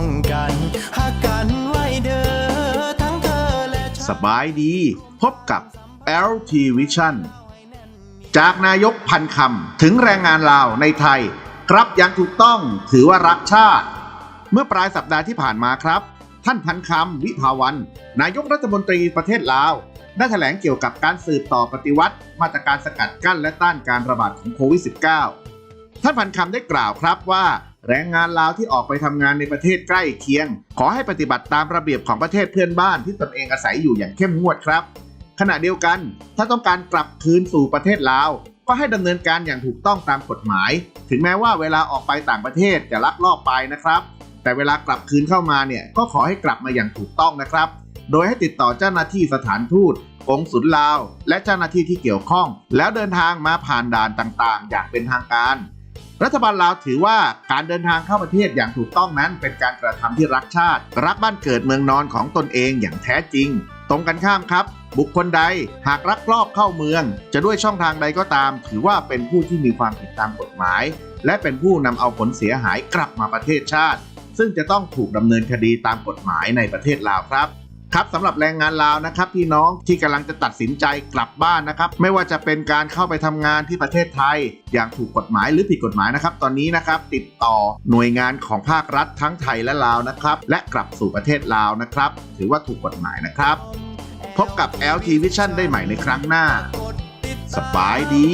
องกันหักกันไว้เด้อทั้งเธอและสบายดี พบกับ LT Vision จากนายกพันคำถึงแรงงานลาวในไทย ครับอย่างถูกต้องถือว่ารักชาติ เมื่อปลายสัปดาห์ที่ผ่านมาครับ ท่านพันคำวิภาวัน นายกรัฐมนตรีประเทศลาว ได้แถลงเกี่ยวกับการสืบต่อปฏิวัติ มาตรการสกัดกั้นและต้านการระบาดของโควิด -19 ท่านพันคำได้กล่าวครับว่า แรงงานลาวที่ออกไปทำงานในประเทศใกล้เคียง ขอให้ปฏิบัติตามระเบียบของประเทศเพื่อนบ้านที่ตนเองอาศัยอยู่อย่างเข้มงวดครับ ขณะเดียวกัน ถ้าต้องการกลับคืนสู่ประเทศลาว ก็ให้ดำเนินการอย่างถูกต้องตามกฎหมาย ถึงแม้ว่าเวลาออกไปต่างประเทศจะลักลอบไปนะครับ แต่เวลากลับคืนเข้ามาเนี่ยก็ขอให้กลับมาอย่างถูกต้องนะครับ โดยให้ติดต่อเจ้าหน้าที่สถานทูตกงสุลลาว และเจ้าหน้าที่ที่เกี่ยวข้อง แล้วเดินทางมาผ่านด่านต่างๆ อย่างเป็นทางการ รัฐบาลลาวถือว่าการเดินทางเข้าประเทศอย่างถูกต้องนั้น เป็นการกระทำที่รักชาติ รักบ้านเกิดเมืองนอนของตนเองอย่างแท้จริง ตรงกันข้ามครับ บุคคลใดหากลักลอบเข้าเมือง จะด้วยช่องทางใดก็ตาม ถือว่าเป็นผู้ที่มีความผิดตามกฎหมาย และเป็นผู้นำเอาผลเสียหายกลับมาประเทศชาติ ซึ่งจะต้องถูกดำเนินคดีตามกฎหมายในประเทศลาวครับ ครับสำหรับแรงงานลาวนะครับพี่น้องที่กำลังจะตัดสินใจกลับบ้านนะครับ ไม่ว่าจะเป็นการเข้าไปทำงานที่ประเทศไทย อย่างถูกกฎหมายหรือผิดกฎหมายนะครับ ตอนนี้นะครับติดต่อหน่วยงานของภาครัฐทั้งไทยและลาวนะครับ และกลับสู่ประเทศลาวนะครับ ถือว่าถูกกฎหมายนะครับ พบกับ LT Vision ได้ใหม่ในครั้งหน้า สบายดี